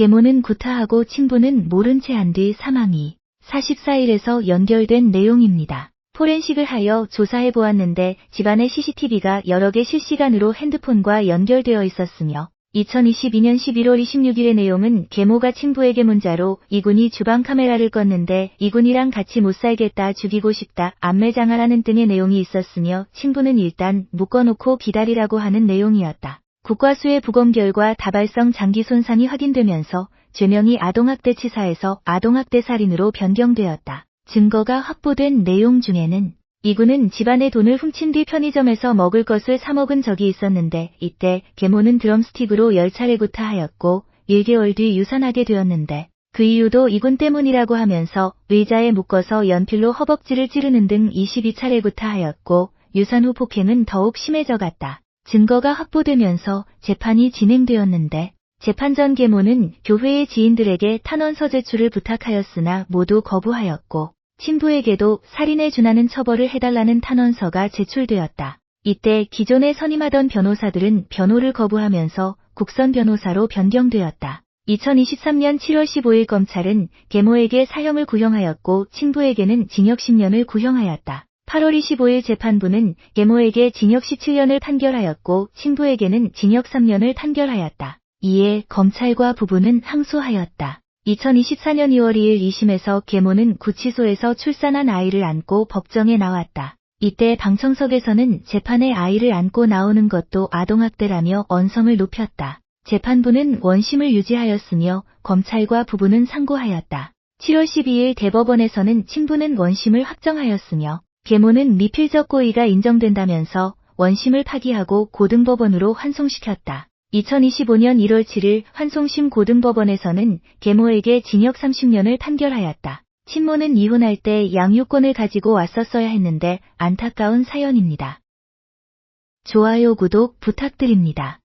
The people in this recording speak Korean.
계모는 구타하고 친부는 모른 채 한 뒤 사망이 44일에서 연결된 내용입니다. 포렌식을 하여 조사해 보았는데 집안의 CCTV가 여러 개 실시간으로 핸드폰과 연결되어 있었으며 2022년 11월 26일의 내용은 계모가 친부에게 문자로 이군이 주방 카메라를 껐는데 이군이랑 같이 못 살겠다 죽이고 싶다 안매장하라는 등의 내용이 있었으며 친부는 일단 묶어놓고 기다리라고 하는 내용이었다. 국과수의 부검 결과 다발성 장기 손상이 확인되면서 죄명이 아동학대치사에서 아동학대 살인으로 변경되었다. 증거가 확보된 내용 중에는 이군은 집안의 돈을 훔친 뒤 편의점에서 먹을 것을 사 먹은 적이 있었는데 이때 계모는 드럼스틱으로 10차례 구타하였고 1개월 뒤 유산하게 되었는데 그 이유도 이군 때문이라고 하면서 의자에 묶어서 연필로 허벅지를 찌르는 등 22차례 구타하였고 유산 후 폭행은 더욱 심해져 갔다. 증거가 확보되면서 재판이 진행되었는데 재판 전 계모는 교회의 지인들에게 탄원서 제출을 부탁하였으나 모두 거부하였고 친부에게도 살인에 준하는 처벌을 해달라는 탄원서가 제출되었다. 이때 기존에 선임하던 변호사들은 변호를 거부하면서 국선 변호사로 변경되었다. 2023년 7월 15일 검찰은 계모에게 사형을 구형하였고 친부에게는 징역 10년을 구형하였다. 8월 25일 재판부는 계모에게 징역 17년을 판결하였고 친부에게는 징역 3년을 판결하였다. 이에 검찰과 부부는 항소하였다. 2024년 2월 2일 2심에서 계모는 구치소에서 출산한 아이를 안고 법정에 나왔다. 이때 방청석에서는 재판에 아이를 안고 나오는 것도 아동학대라며 언성을 높였다. 재판부는 원심을 유지하였으며 검찰과 부부는 상고하였다. 7월 12일 대법원에서는 친부는 원심을 확정하였으며 계모는 미필적 고의가 인정된다면서 원심을 파기하고 고등법원으로 환송시켰다. 2025년 1월 7일 환송심 고등법원에서는 계모에게 징역 30년을 판결하였다. 친모는 이혼할 때 양육권을 가지고 왔었어야 했는데 안타까운 사연입니다. 좋아요 구독 부탁드립니다.